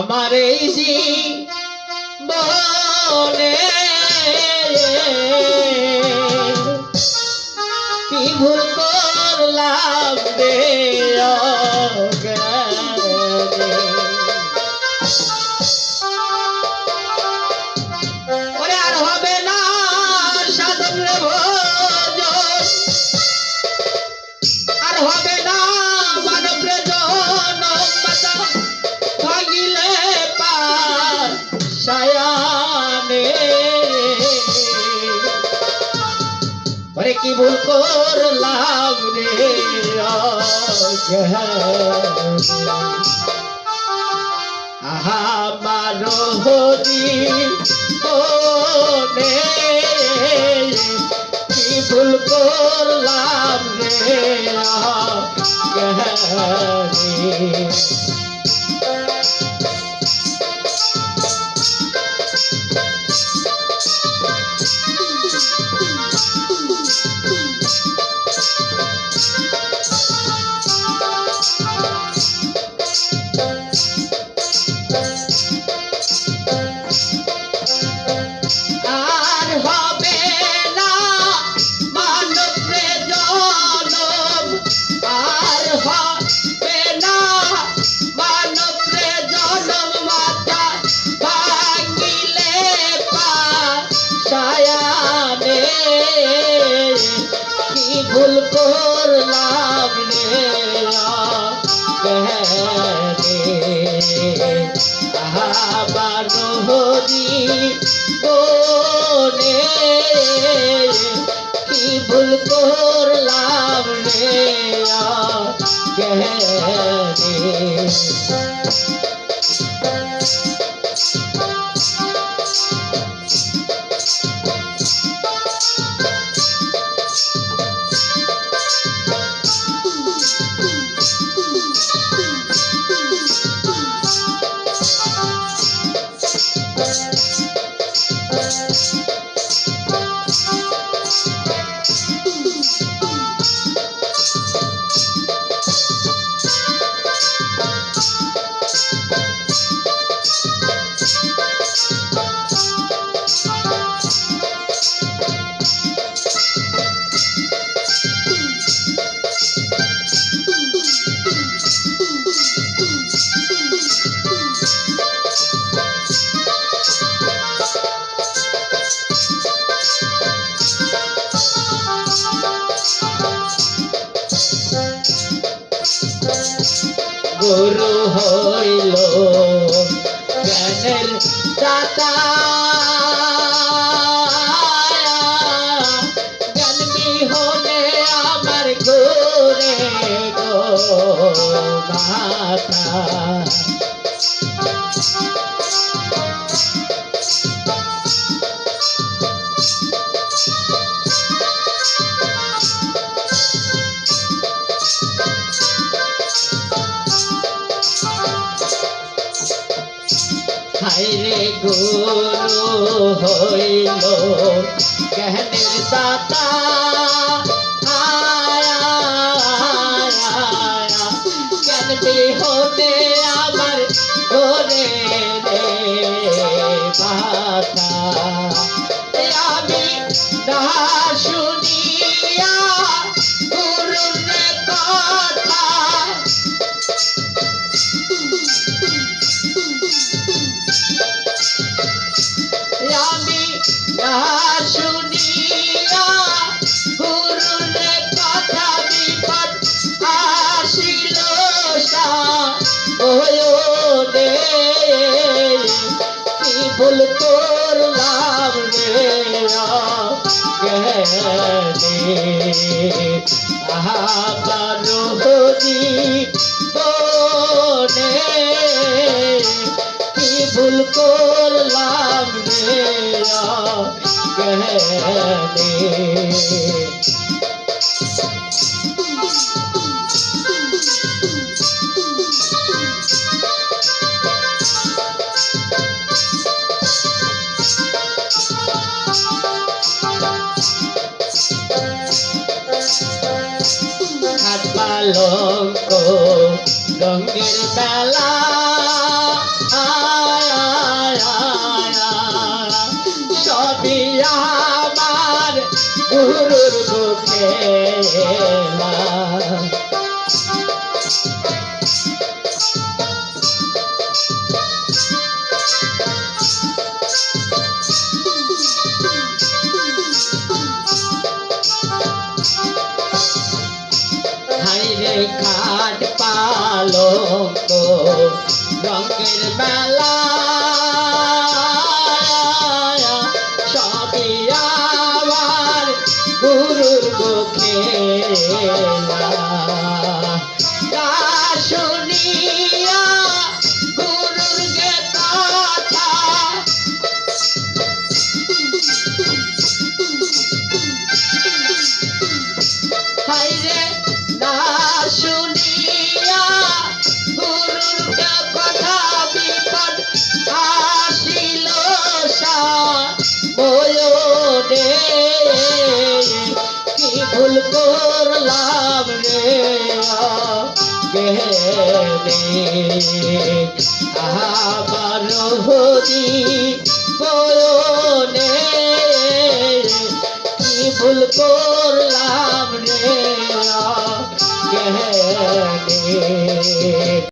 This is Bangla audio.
আমার এই বনে কি ভুল করলাম হবে না সাধন আর হবে না কি ভুল করলাম রে মানো হরি কি ভুল করলাম রে গহনে আবার হরি কোনে কি ভুল করলাম রে গহনে গুরু হইল। জ্ঞানের দাতা। জ্ঞান বিহনে আমার ঘুরে গো মাতা। গুরু হইল। জ্ঞানের দাতা আহাবার হরি বনে কি ভুল করলাম রে জ্ঞানে পালঙ্ক রঙের আয়, সবই আমার গুরুর খেলা খাট পালঙ্ক রঙের বেলা সবই আমার গুরুর মুখে। ভুল করলাম রে গেনে আমার হরি বয়নে কি ভুল করলাম রে গেনে